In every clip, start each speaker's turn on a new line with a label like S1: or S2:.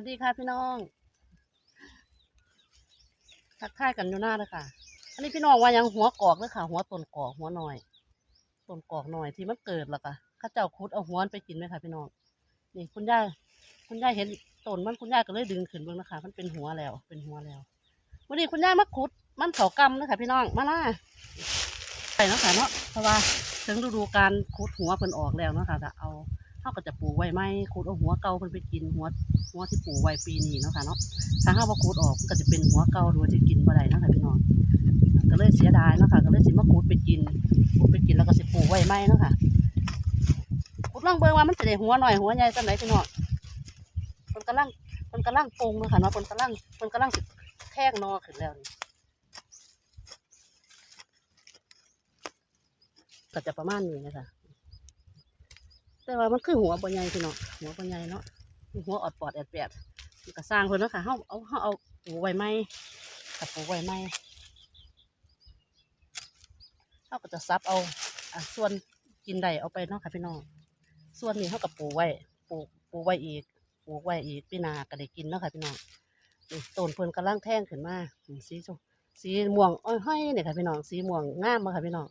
S1: สวัสดีค่ะพี่น้องทักทายกันอยู่หน้าเลยค่ะ อันนี้พี่น้องว่ายังหัวกอกเลยค่ะ หัวต้นกอกหัวหน่อยต้นกอกหน่อยที่มันเกิดแล้วค่ะข้าเจ้าคุดเอาหัวไปกินไหมค่ะ พี่น้องนี่คุณย่าคุณย่าเห็นต้นมันคุณย่าก็เลยดึงขึ้นเบิ่งนะคะ มันเป็นหัวแล้ว เป็นหัวแล้ววันนี้คุณย่ามาขุด มันเขากำเลยค่ะ พี่น้องมาล่าไปเนะค่ะเนาะเพราะว่าถึงฤดูการขุดหัวเพิ่นออกแล้วเนาะค่ะจะเอา เขาก็จะปลูกไว้ไหมขุดเอาหัวเก่าเพิ่นไปกินหัวหัวที่ปลูกไว้ปีนี้เนาะค่ะเนาะถ้าห้าว่าขูดออกก็จะเป็นหัวเก่าโดยที่กินบ่ได้เนาะค่ะพี่น้องก็เลยเสียดายเนาะค่ะก็เลยสิมาขูดไปกินขูดไปกินแล้วก็สิปลูกไว้ไหมเนาะค่ะขูดลองเบิ่งว่ามันจะได้หัวหน่อยหัวใหญ่จังไหนพี่น้องมันกำลังมันกำลังปรุงเนาะค่ะเนาะมันกำลังมันกำลังแทงนอขึ้นแล้วนี่ก็จะประมาณนี้นะคะ แต่ว่ามันคือหัวบ่ใหญ่พี่น้องหัวบ่ใหญ่เนาะหัวออดปอดแอดแปดก็สร้างเพิ่นเนาะค่ะเฮาเอาเฮาเอาปูไว้ไหมกับปูไว้ไหมเฮาก็จะซับเอาอะส่วนกินได้เอาไปเนาะค่ะพี่น้องส่วนนี้เฮากับปูไว้ปูปูไว้อีกปูไว้อีกพี่นาก็ได้กินเนาะค่ะพี่น้องนี่ต้นเพิ่นกำลังแท่งขึ้นมาสีสีชมสีม่วงอ้อยห้อยเนี่ยค่ะพี่น้องสีม่วงงามมาค่ะพี่น้อง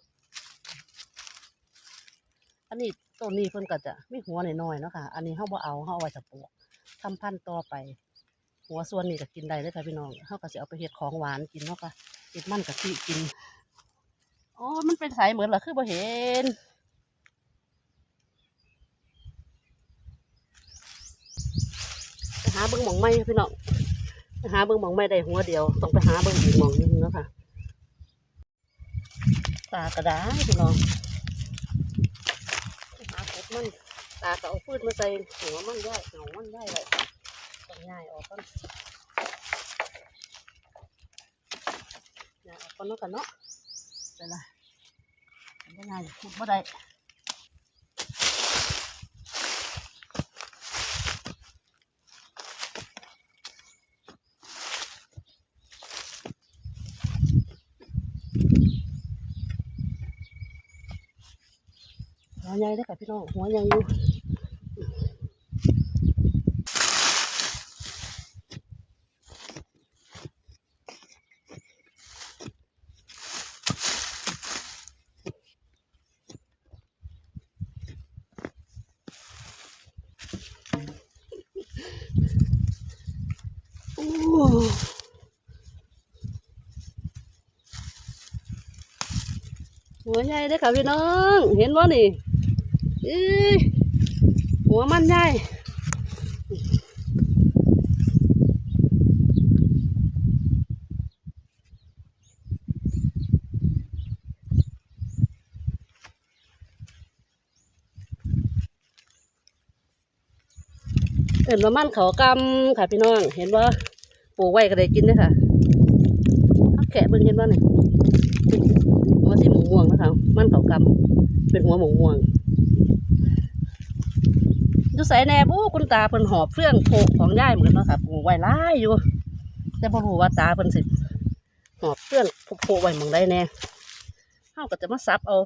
S1: อันนี้ ต้นนี้เพิ่นก็จะไม่หัวหน่อยๆเนาะค่ะ อันนี้เฮาบ่เอาเฮาเอาไว้จะปลูกทำพันธุ์ต่อไป หัวส่วนนี้ก็กินได้เลยค่ะพี่น้องเขาก็จะเอาไปเฮ็ดของหวานกินเนาะค่ะเฮ็ดมันกะทิกินโอ้มันเป็นสายเหมือนเหรอคือบ่เห็นไปหาเบิ่งหมองไม้พี่น้องไปหาเบิ่งหมองไม้ได้หัวเดียว ต้องไปหาเบิ่งอีกหมองหนึงเนาะค่ะตากระดาษพี่น้อง มันตาก็เอาฟืนมาใส่หัวมันได้หัวมันได้เลยต้องง่ายออกก่อนย่ายออกก่อนเนาะกันเนาะใส่ละมันก็ง่ายขุดบ่ได้ หัวใหญ่เลยค่ะพี่น้องหัวใหญ่อยู่โอ้หัวใหญ่เด้อค่ะพี่น้อง เห็นว่านี่ อีหัวมันใหญ่เอินว่ามันเขากำค่ะพี่น้อง เห็นว่าปลูกไว้ก็ได้กินด้อค่ะเอาแกะเบิ่งเห็นว่านี่หัวสีหมูม่วงนะคะมันเขากำเป็นหัวหมูม่วง อยู่ใส่แนบูคุณตาเพิ่นหอบเฟื่องโผกของย่ายเหมือนเนาะค่ะปลูกไว้หลายอยู่ แต่บ่รู้ว่าตาเพิ่นสิหอบเฟื่องโผกไว้หมืองใดแน่เฮาก็จะมาซับเอา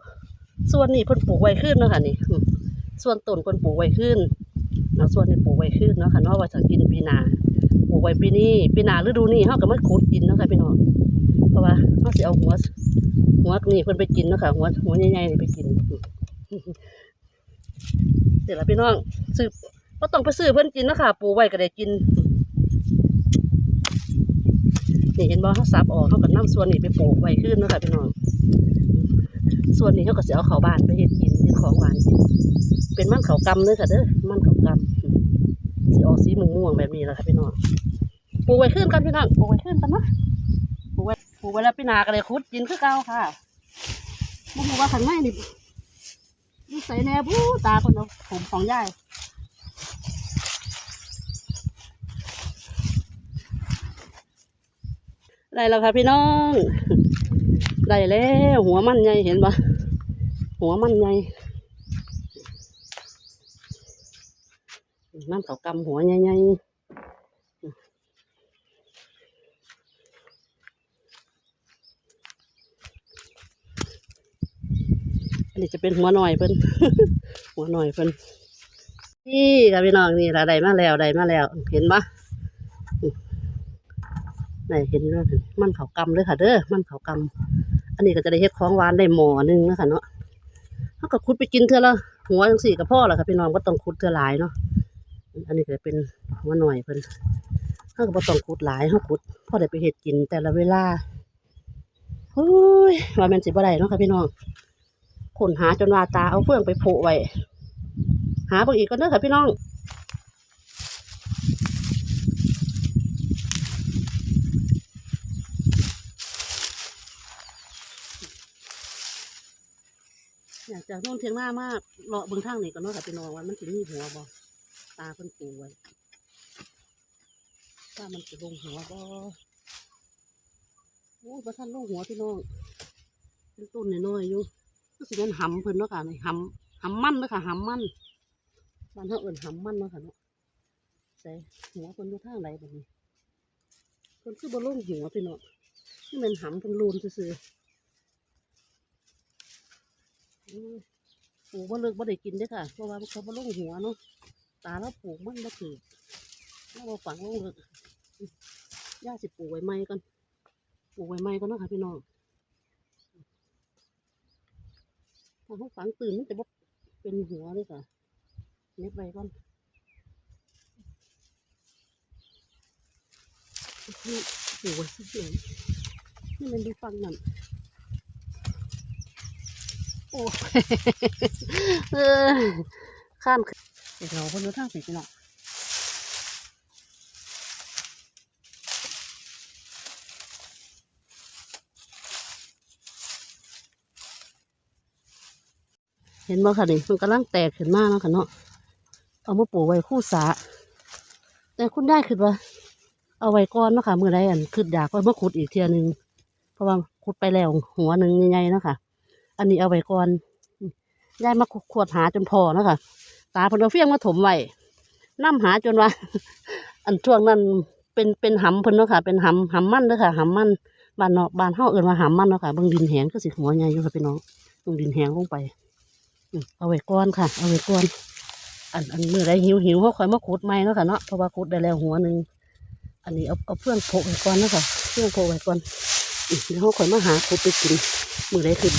S1: ส่วนนี้เพิ่นปลูกไว้ขึ้นเนาะค่ะนี่ ส่วนต้นเพิ่นปลูกไว้ขึ้นแล้วส่วนนี้ปลูกไว้ขึ้นเนาะค่ะเนาะว่าจะกินปีหน้าปลูกไว้ปีนี้ปีหน้าฤดูนี้เฮาก็มาขุดกินเนาะค่ะพี่น้องเพราะว่าเฮาสิเอาหัวหัวนี่เพิ่นไปกินเนาะค่ะหัวหัวใหญ่ๆนี่ไปกิน เดี๋ยวละพี่น้องซื้อก็ต้องไปซื้อเพิ่อนกินนะคะปูไว้ก็ได้กิน นี่เห็นบ่เขาสับออกเขาก็นํส่วนนี้ไปปลูกไว้ขึ้นนะคะพี่น้อง ส่วนนี้เขาก็จะเอาเขาบ้านไปเฮ็ดกินเฮ็ดของหวานกิน เป็นมันเขากำเลยค่ะเด้อ มันเขากำสีออกสีม่วงๆแบบนี้แหละค่ะพี่น้อง ปลูกไว้ขึ้นกันพี่น้อง ปลูกไว้ขึ้นกันนะปลูกไว้ปลูกไว้แล้วพี่นาก็เลยคุดกินคือเก่าค่ะบ่รู้ว่าข้างในนี่ นี่ใส่แหนบูตาคนเอาผมของยายได้แล้วค่ะพี่น้อง ได้แล้วหัวมันใหญ่เห็นปะหัวมันใหญ่น้ำเขากำหัวใหญ่ๆ นนี้จะเป็นหัวหน่อยเพิ่น หัวหน่อยเพิ่นนี่ค่ะพี่น้องนี่ละได้มาแล้วได้มาแล้ว เห็นปะนี่เห็นเนาะมันเขากำเลยค่ะ เด้อมันเขากำอันนี้ก็จะได้เฮ็ดของหวานได้หมอนึงนะคะเนาะเขาก็ขุดไปกินเท่าละหัวจังสี่กับพ่อแหละค่ะพี่น้องก็ต้องขุดเท่าหลายเนาะอันนี้ก็เป็นหัวหน่อยเพิ่นเขาก็บ่ต้องขุดหลายเขาขุดพ่อได้ไปเฮ็ดกินแต่ละเวลาเฮ้ยว่าม่นสิบ่ได้เนาะค่ะพี่น้อง ค้นหาจนว่าตาเอาเฟื่องไปโผะไว้ หาบิ่งอีกก็เด้อค่ะพี่น้องอยากจากโน่นเทียงหน้ามากเลาะเบิ่งทางนี่ก็เนาะค่ะพี่น้องว่ามันสิมีหัวบ่ตาเพิ่นปูไว้ถ้ามันสิลงหัวบ่โอ้ยบ่ทันลงหัวพี่น้องเป็นต้นน้อยๆอยู่ ก็สิเป็นหำเพิ่นเนาะค่ะนี่หำหำมันเนาะค่ะหำมันบ้านเฮาเอิ้นหำมันเนาะค่ะเนาะใส่หัวเพิ่นอยู่ทางไหนบัดนี้เพิ่นคือบ่ลงหัวพี่น้องนี่มันหำเพิ่นลูนซื่อๆปลูกว่าเลิกบ่ได้กินเด้อค่ะ เพราะว่าเขาบ่ลงหัวเนาะตาแล้วปลูกมันบ่ถือแล้วบ่ฝังลงเลิกย่าสิปลูกไว้ใหม่ก่อนปลูกไว้ใหม่ก่อนเนาะค่ะพี่น้อง ถ้าเขาฝังตื่นมันจะบ่เป็นหัวเลยค่ะเน็บไว้ก่อนนี่หัว้สิเฉยๆนี่มันดูฟังนั่นโอ้ เออข้ามเด็กเราคนรู้ทางสิพี่น้อง เห็นบ่ค่ะนี่มันกำลังแตกขึ้นมาแล้วค่ะเนาะเอามาปลูกไว้คู่สาแต่คุณได้คือว่า เอาไว้ก่อนเนาะค่ะเมื่อไรอันคืออยากว่ามาขุดอีกเทียนึงเพราะว่าขุดไปแล้วหัวหนึ่งใหญ่ๆเนาะค่ะ อันนี้เอาไว้ก่อนยายมาขวดหาจนพอเนาะคะตาพนเอาเฟี้ยงมาถมไว้น้ำหาจนว่า อันช่วงนั้นเป็นเป็นหำเพิ่นเนาะค่ะ เป็นหำหำมันเด้อค่ะหำมันบานเนาะบานเฮาเอิ้นว่าหำมันเนาะค่ะเบิ่งดินแหงก็สิหัวใหญ่อยู่ค่ะพี่น้องเบิ่งดินแหงลงไป เอาไว้ก้อนค่ะ เอาไว้ก้อน อันอันมื้อไดหิวหิวเขาคอยมาขุดไม้เนาะค่ะเนาะเพราะว่าขุดได้แล้วหัวหนึ่งอันนี้เอาเอาเพื่อนโพกไว้ก่อนเนาะค่ะเพื่อนโพกไว้ก่อนอืมเดี๋ยวเขาคอยมาหาขุดไปกินมื้อใดคือ